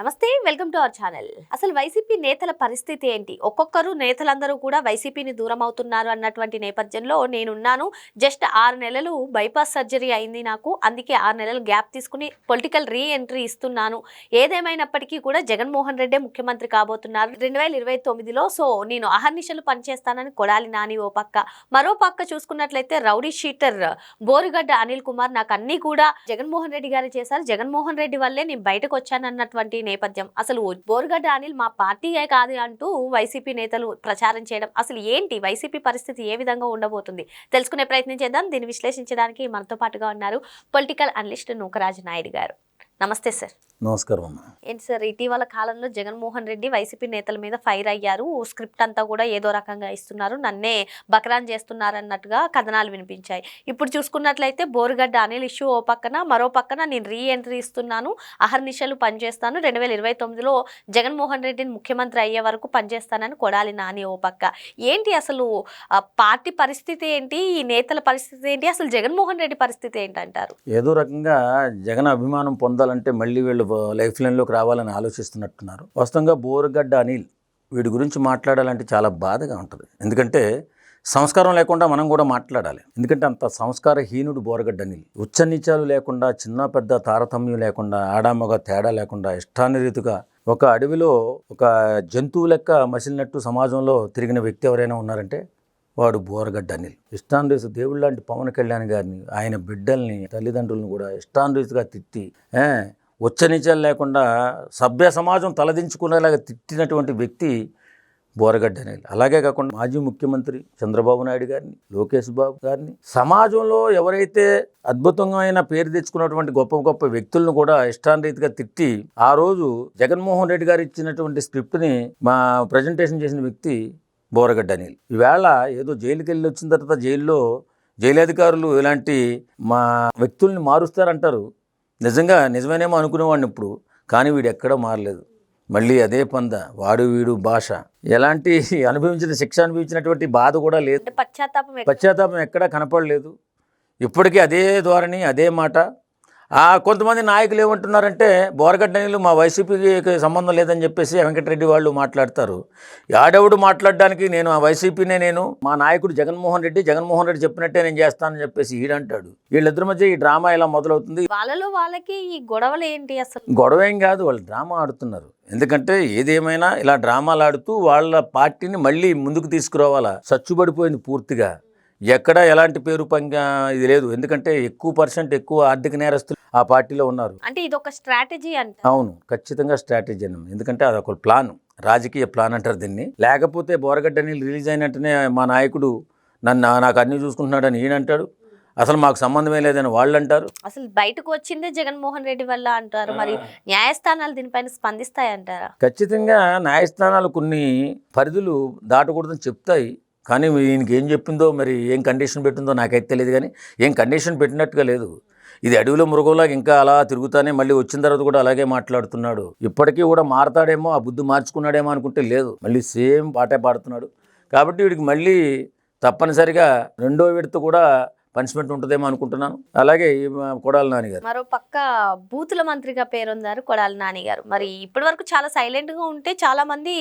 నమస్తే welcome to our channel. అసలు YCP నేతల పరిస్థితి ఏంటి? ఒక్కొక్కరు నేతలందరూ కూడా వైసీపీని దూరం అవుతున్నారు అన్నటువంటి నేపథ్యంలో నేనున్నాను. జస్ట్ ఆరు నెలలు బైపాస్ సర్జరీ అయింది నాకు. అందుకే ఆరు నెలలు గ్యాప్ తీసుకుని పొలిటికల్ రీ ఎంట్రీ ఇస్తున్నాను. ఏదేమైనప్పటికీ కూడా జగన్మోహన్ రెడ్డి ముఖ్యమంత్రి కాబోతున్నారు. రెండు వేల ఇరవై తొమ్మిదిలో సో నేను అహర్నిశలు పనిచేస్తానని కొడాలి నాని ఓ పక్క. మరో పక్క చూసుకున్నట్లయితే రౌడీ షీటర్ బోరుగడ్డ అనిల్ కుమార్ నాకు అన్ని కూడా జగన్మోహన్ రెడ్డి గారు చేశారు. జగన్మోహన్ రెడ్డి వల్లే నేను బయటకు వచ్చానన్నటువంటి నేపథ్యం. అసలు బోర్గడ్డ అనిల్ మా పార్టీయే కాదు అంటూ వైసీపీ నేతలు ప్రచారం చేయడం అసలు ఏంటి? వైసీపీ పరిస్థితి ఏ విధంగా ఉండబోతుంది? తెలుసుకునే ప్రయత్నం చేద్దాం. దీన్ని విశ్లేషించడానికి మనతో పాటుగా ఉన్నారు పొలిటికల్ అనలిస్ట్ నూకరాజు నాయుడు గారు. నమస్తే సార్. నమస్కారం అమ్మ. ఏంటి సార్ ఇటీవల కాలంలో జగన్మోహన్ రెడ్డి వైసీపీ నేతల మీద ఫైర్ అయ్యారు. స్క్రిప్ట్ అంతా కూడా ఏదో రకంగా ఇస్తున్నారు. నన్నే బకరాన్ చేస్తున్నారు అన్నట్టుగా కథనాలు వినిపించాయి. ఇప్పుడు చూసుకున్నట్లయితే బోరుగడ్డ అనిల్ ఇష్యూ ఓ పక్కన మరో పక్కన నేను రీ ఎంట్రీ ఇస్తున్నాను. అహర్నిశలు పనిచేస్తాను. రెండు వేల ఇరవై తొమ్మిదిలో జగన్మోహన్ రెడ్డిని ముఖ్యమంత్రి అయ్యే వరకు పనిచేస్తానని కొడాలి నాని ఓ పక్క. ఏంటి అసలు పార్టీ పరిస్థితి ఏంటి? ఈ నేతల పరిస్థితి ఏంటి? అసలు జగన్మోహన్ రెడ్డి పరిస్థితి ఏంటంటారు? ఏదో రకంగా జగన్ అభిమానం పొందాలంటే మళ్ళీ వీళ్ళు లైఫ్ లైన్లోకి రావాలని ఆలోచిస్తున్నట్టున్నారు. వాస్తవంగా బోరుగడ్డ అనిల్ వీడి గురించి మాట్లాడాలంటే చాలా బాధగా ఉంటుంది. ఎందుకంటే సంస్కారం లేకుండా మనం కూడా మాట్లాడాలి. ఎందుకంటే అంత సంస్కారహీనుడు బోరగడ్డ అనిల్. ఉచ్చనీచాలు లేకుండా చిన్న పెద్ద తారతమ్యం లేకుండా ఆడామగ తేడా లేకుండా ఇష్టానిరీతిగా ఒక అడవిలో ఒక జంతువు లెక్క మసిలినట్టు సమాజంలో తిరిగిన వ్యక్తి ఎవరైనా ఉన్నారంటే వాడు బోరగడ్డ అనిల్. ఇష్టాన్రీసు దేవుళ్ళ లాంటి పవన్ కళ్యాణ్ గారిని ఆయన బిడ్డల్ని తల్లిదండ్రులను కూడా ఇష్టాన్రీసుగా తిట్టి ఉచ్చనీచాలు లేకుండా సభ్య సమాజం తలదించుకునేలాగా తిట్టినటువంటి వ్యక్తి బోరగడ్డ అనేది అలాగే కాకుండా మాజీ ముఖ్యమంత్రి చంద్రబాబు నాయుడు గారిని లోకేష్ బాబు గారిని సమాజంలో ఎవరైతే అద్భుతమైన పేరు తెచ్చుకున్నటువంటి గొప్ప గొప్ప వ్యక్తులను కూడా ఇష్టానరీతిగా తిట్టి ఆ రోజు జగన్మోహన్ రెడ్డి గారు ఇచ్చినటువంటి స్క్రిప్ట్ని మా ప్రజెంటేషన్ చేసిన వ్యక్తి బోరగడ్డ అనిల్. ఈవేళ ఏదో జైలుకి వెళ్ళి వచ్చిన తర్వాత జైల్లో జైలు అధికారులు ఇలాంటి మా వ్యక్తుల్ని మారుస్తారంటారు. నిజంగా నిజమేనేమో అనుకునేవాడిని ఇప్పుడు కానీ వీడు ఎక్కడో మారలేదు. మళ్ళీ అదే పంద వాడు వీడు భాష. ఎలాంటి అనుభవించిన శిక్ష అనుభవించినటువంటి బాధ కూడా లేదు. పశ్చాత్తాపం ఎక్కడ- పశ్చాత్తాపం ఎక్కడా కనపడలేదు. ఇప్పటికీ అదే ధోరణి అదే మాట. కొంతమంది నాయకులు ఏమంటున్నారంటే బోరగడ్డ నీళ్ళు మా వైసీపీకి సంబంధం లేదని చెప్పేసి వెంకటరెడ్డి వాళ్ళు మాట్లాడతారు. ఆడవుడు మాట్లాడడానికి నేను ఆ వైసీపీనే నేను మా నాయకుడు జగన్మోహన్ రెడ్డి జగన్మోహన్ రెడ్డి చెప్పినట్టే నేను చేస్తానని చెప్పేసి ఈడంటాడు. వీళ్ళిద్దరి మధ్య ఈ డ్రామా ఇలా మొదలవుతుంది? వాళ్ళలో వాళ్ళకి ఈ గొడవలు ఏంటి అసలు? గొడవ ఏం కాదు వాళ్ళు డ్రామా ఆడుతున్నారు. ఎందుకంటే ఏదేమైనా ఇలా డ్రామాలు ఆడుతూ వాళ్ళ పార్టీని మళ్ళీ ముందుకు తీసుకురావాలా? సచ్చుబడిపోయింది పూర్తిగా. ఎక్కడ ఎలాంటి పేరు పంగ ఇది లేదు. ఎందుకంటే ఎక్కువ పర్సెంట్ ఎక్కువ ఆర్థిక నేరస్తులు ఆ పార్టీలో ఉన్నారు. అంటే ఇది ఒక స్ట్రాటజీ అంట. అవును ఖచ్చితంగా స్ట్రాటజీ అన్న ఎందుకంటే అది ఒక ప్లాన్ రాజకీయ ప్లాన్ అంటారు దీన్ని. లేకపోతే బోరగడ్డని రిలీజ్ అయినట్టునే మా నాయకుడు నన్ను నాకు అన్ని చూసుకుంటున్నాడని ఈయన అంటాడు. అసలు మాకు సంబంధమే లేదని వాళ్ళు అంటారు. అసలు బయటకు వచ్చిందే జగన్మోహన్ రెడ్డి వల్ల అంటారు. మరి న్యాయస్థానాలు దీనిపైన స్పందిస్తాయి అంటారా ఖచ్చితంగా న్యాయస్థానాలు కొన్ని పరిధులు దాటకూడదని చెప్తాయి. కానీ ఈయనకి ఏం చెప్పిందో మరి ఏం కండిషన్ పెట్టిందో నాకైతే తెలియదు కానీ ఏం కండిషన్ పెట్టినట్టుగా లేదు. ఇది అడవిలో మృగంలాగా ఇంకా అలా తిరుగుతానే మళ్ళీ వచ్చిన తర్వాత కూడా అలాగే మాట్లాడుతున్నాడు. ఇప్పటికీ కూడా మారతాడేమో ఆ బుద్ధి మార్చుకున్నాడేమో అనుకుంటే లేదు. మళ్ళీ సేమ్ పాటే పాడుతున్నాడు. కాబట్టి వీడికి మళ్ళీ తప్పనిసరిగా రెండో విడత కూడా పనిష్మెంట్ ఉంటుందేమో అనుకుంటున్నాను. అలాగే కొడాలి నాన్నగారు మరో పక్క బూతుల మంత్రిగా పేరొందారు కొడాలి నాని గారు. మరి ఇప్పటి వరకు చాలా సైలెంట్గా ఉంటే చాలా మంది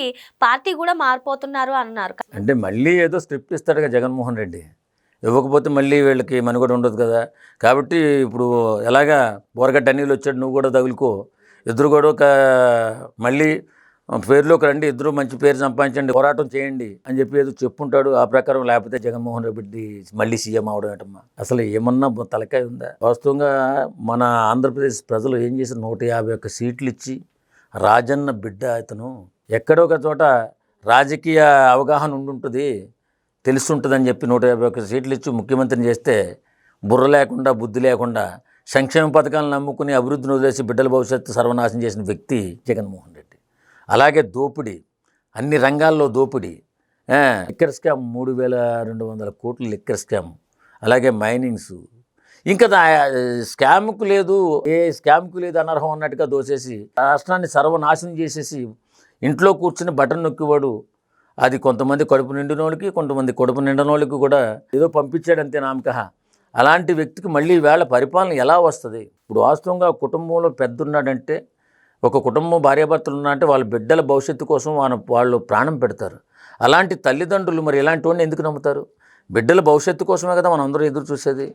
పార్టీ కూడా మారిపోతున్నారు అన్నారు. అంటే మళ్ళీ ఏదో స్క్రిప్ట్ ఇస్తాడుగా జగన్మోహన్ రెడ్డి. ఇవ్వకపోతే మళ్ళీ వీళ్ళకి మనుగడ ఉండదు కదా. కాబట్టి ఇప్పుడు ఎలాగా బోరగడ్డ అన్నీళ్ళు వచ్చాడు నువ్వు కూడా తగులుకో. ఇద్దరు కూడా ఒక మళ్ళీ పేరులోకి రండి ఇద్దరు మంచి పేరు సంపాదించండి పోరాటం చేయండి అని చెప్పి ఏదో చెప్పుంటాడు. ఆ ప్రకారం లేకపోతే జగన్మోహన్ రెడ్డి మళ్ళీ సీఎం అవడం ఏంటమ్మా? అసలు ఏమన్నా తలకాయ ఉందా? వాస్తవంగా మన ఆంధ్రప్రదేశ్ ప్రజలు ఏం చేశారు నూట యాభై ఒక్క సీట్లు ఇచ్చి రాజన్న బిడ్డ అతను ఎక్కడో ఒక చోట రాజకీయ అవగాహన ఉండుంటుంది తెలుసుంటుందని చెప్పి నూట యాభై ఒక్క సీట్లు ఇచ్చి ముఖ్యమంత్రిని చేస్తే బుర్ర లేకుండా బుద్ధి లేకుండా సంక్షేమ పథకాలను నమ్ముకుని అభివృద్ధిని వదిలేసి బిడ్డల భవిష్యత్తు సర్వనాశనం చేసిన వ్యక్తి జగన్మోహన్ రెడ్డి. అలాగే దోపిడీ అన్ని రంగాల్లో దోపిడీ. లిక్కర్ స్కామ్ మూడు వేల రెండు వందల కోట్లు లిక్కర్ స్కామ్ అలాగే మైనింగ్స్. ఇంకా స్కామ్కు లేదు ఏ స్కామ్కు లేదు అనర్హం అన్నట్టుగా దోసేసి రాష్ట్రాన్ని సర్వనాశనం చేసేసి ఇంట్లో కూర్చుని బటన్ నొక్కివాడు అది కొంతమంది కడుపు నిండిన వాళ్ళకి కొంతమంది కడుపు నిండిన వాళ్ళకి కూడా ఏదో పంపించాడంతే నామకహ అలాంటి వ్యక్తికి మళ్ళీ వేళ పరిపాలన ఎలా వస్తుంది? ఇప్పుడు వాస్తవంగా కుటుంబంలో పెద్ద ఉన్నాడంటే ఒక కుటుంబం భార్యాభర్తలు ఉన్నారంటే వాళ్ళ బిడ్డల భవిష్యత్తు కోసం వాళ్ళ వాళ్ళు ప్రాణం పెడతారు. అలాంటి తల్లిదండ్రులు మరి ఇలాంటి వాడిని ఎందుకు నమ్ముతారు? బిడ్డల భవిష్యత్తు కోసమే కదా మనం అందరూ ఎదురు చూసేది.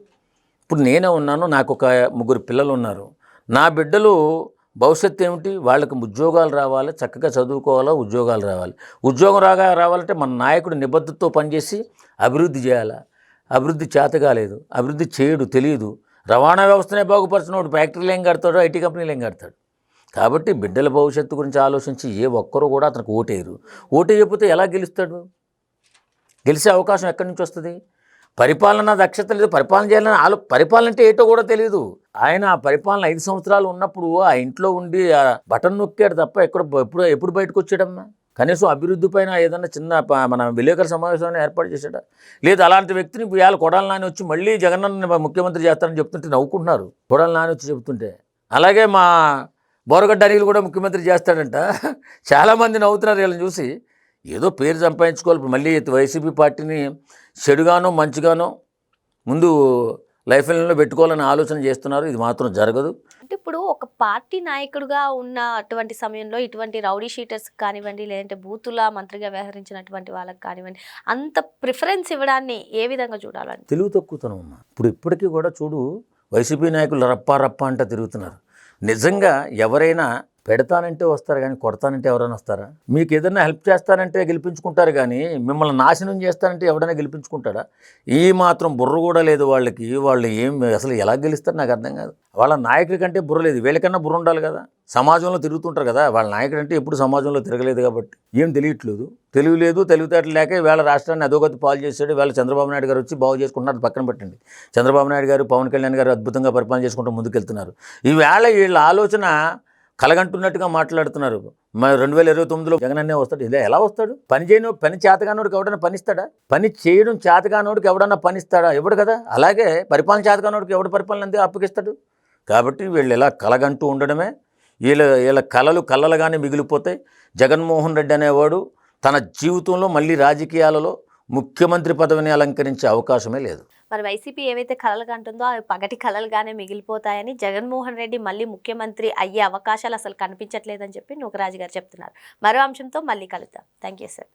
ఇప్పుడు నేనే ఉన్నాను నాకు ఒక ముగ్గురు పిల్లలు ఉన్నారు. నా బిడ్డలు భవిష్యత్తు ఏమిటి? వాళ్ళకి ఉద్యోగాలు రావాలి చక్కగా చదువుకోవాలా ఉద్యోగాలు రావాలి. ఉద్యోగం రాగా రావాలంటే మన నాయకుడు నిబద్ధతతో పనిచేసి అభివృద్ధి చేయాలా? అభివృద్ధి చేత కాలేదు అభివృద్ధి చేయడు తెలియదు. రవాణా వ్యవస్థనే బాగుపరచినోడు ఫ్యాక్టరీలు ఏం కడతాడు ఐటీ కంపెనీలు ఏం కడతాడు? కాబట్టి బిడ్డల భవిష్యత్తు గురించి ఆలోచించి ఏ ఒక్కరు కూడా అతనికి ఓటేయరు. ఓటేయకపోతే ఎలా గెలుస్తాడు? గెలిచే అవకాశం ఎక్కడి నుంచి వస్తుంది? పరిపాలన దక్షత లేదు. పరిపాలన చేయాలని ఆలో పరిపాలన అంటే ఏటో కూడా తెలియదు ఆయన ఆ పరిపాలన ఐదు సంవత్సరాలు ఉన్నప్పుడు ఆ ఇంట్లో ఉండి ఆ బటన్ నొక్కాడు తప్ప ఎక్కడ ఎప్పుడు ఎప్పుడు బయటకు వచ్చాడమ్మా? కనీసం అభివృద్ధి పైన ఏదన్నా చిన్న మన విలేకరుల సమావేశాన్ని ఏర్పాటు చేశాడా? లేదు అలాంటి వ్యక్తిని ఇవాళ కొడాలి నాని వచ్చి మళ్ళీ జగనన్న ముఖ్యమంత్రి చేస్తారని చెప్తుంటే నవ్వుకుంటున్నారు. కొడాలి నాని వచ్చి చెప్తుంటే. అలాగే మా బోరగడ్డ అనిల్ కూడా ముఖ్యమంత్రి చేస్తాడంట. చాలామంది నవ్వుతున్నారు వీళ్ళని చూసి. ఏదో పేరు సంపాదించుకోవాలి. మళ్ళీ వైసీపీ పార్టీని చెడుగానో మంచిగానో ముందు లైఫ్ లైన్లో పెట్టుకోవాలని ఆలోచన చేస్తున్నారు. ఇది మాత్రం జరగదు. అంటే ఇప్పుడు ఒక పార్టీ నాయకుడుగా ఉన్న అటువంటి సమయంలో ఇటువంటి రౌడీ షీటర్స్ కానివ్వండి లేదంటే బూతుల మంత్రిగా వ్యవహరించినటువంటి వాళ్ళకి కానివ్వండి అంత ప్రిఫరెన్స్ ఇవ్వడాన్ని ఏ విధంగా చూడాలండి? తెలుగు తక్కువతనం అమ్మా. ఇప్పుడు ఇప్పటికీ కూడా చూడు వైసీపీ నాయకులు రప్పా రప్పా అంట తిరుగుతున్నారు. నిజంగా ఎవరైనా పెడతానంటే వస్తారు కానీ కొడతానంటే ఎవరైనా వస్తారా? మీకు ఏదైనా హెల్ప్ చేస్తానంటే గెలిపించుకుంటారు కానీ మిమ్మల్ని నాశనం చేస్తానంటే ఎవడైనా గెలిపించుకుంటాడా? ఈ మాత్రం బుర్ర కూడా లేదు వాళ్ళకి. వాళ్ళు ఏం అసలు ఎలా గెలుస్తారు నాకు అర్థం కాదు. వాళ్ళ నాయకుడి కంటే బుర్ర లేదు. వీళ్ళకన్నా బుర్ర ఉండాలి కదా. సమాజంలో తిరుగుతుంటారు కదా. వాళ్ళ నాయకుడు అంటే ఎప్పుడు సమాజంలో తిరగలేదు కాబట్టి. ఏం తెలియట్లేదు. తెలివి లేదు తెలివితేటలు లేక వేళ రాష్ట్రాన్ని అధోగతి పాలు చేశాడు. వేళ చంద్రబాబు నాయుడు గారు వచ్చి బాగు చేసుకుంటున్నారు. పక్కన పెట్టండి. చంద్రబాబు నాయుడు గారు పవన్ కళ్యాణ్ గారు అద్భుతంగా పరిపాలన చేసుకుంటూ ముందుకెళ్తున్నారు. ఈవేళ వీళ్ళ ఆలోచన కలగంటున్నట్టుగా మాట్లాడుతున్నారు. మరి రెండు వేల ఇరవై తొమ్మిదిలో జగన్ అన్నే వస్తాడు. ఇదే ఎలా వస్తాడు? పని చేయను పని చేతగానోడికి ఎవడన్నా పనిస్తాడా? పని చేయడం చేతగానోడికి ఎవడన్నా పనిస్తాడా? ఎవడు కదా? అలాగే పరిపాలన చేతగానోడికి ఎవడు పరిపాలన అంతే అప్పగిస్తాడు? కాబట్టి వీళ్ళు ఇలా కలగంటూ ఉండడమే. వీళ్ళ వీళ్ళ కళలు కళ్ళలుగానే మిగిలిపోతాయి. జగన్మోహన్ రెడ్డి అనేవాడు తన జీవితంలో మళ్ళీ రాజకీయాలలో ముఖ్యమంత్రి పదవిని అలంకరించే అవకాశమే లేదు. మరి వైసీపీ ఏవైతే కలలు కంటుందో అవి పగటి కలలుగానే మిగిలిపోతాయని జగన్మోహన్ రెడ్డి మళ్ళీ ముఖ్యమంత్రి అయ్యే అవకాశాలు అసలు కనిపించట్లేదని చెప్పి నూకరాజు గారు చెప్తున్నారు. మరో అంశంతో మళ్ళీ కలుద్దాం. Thank you sir.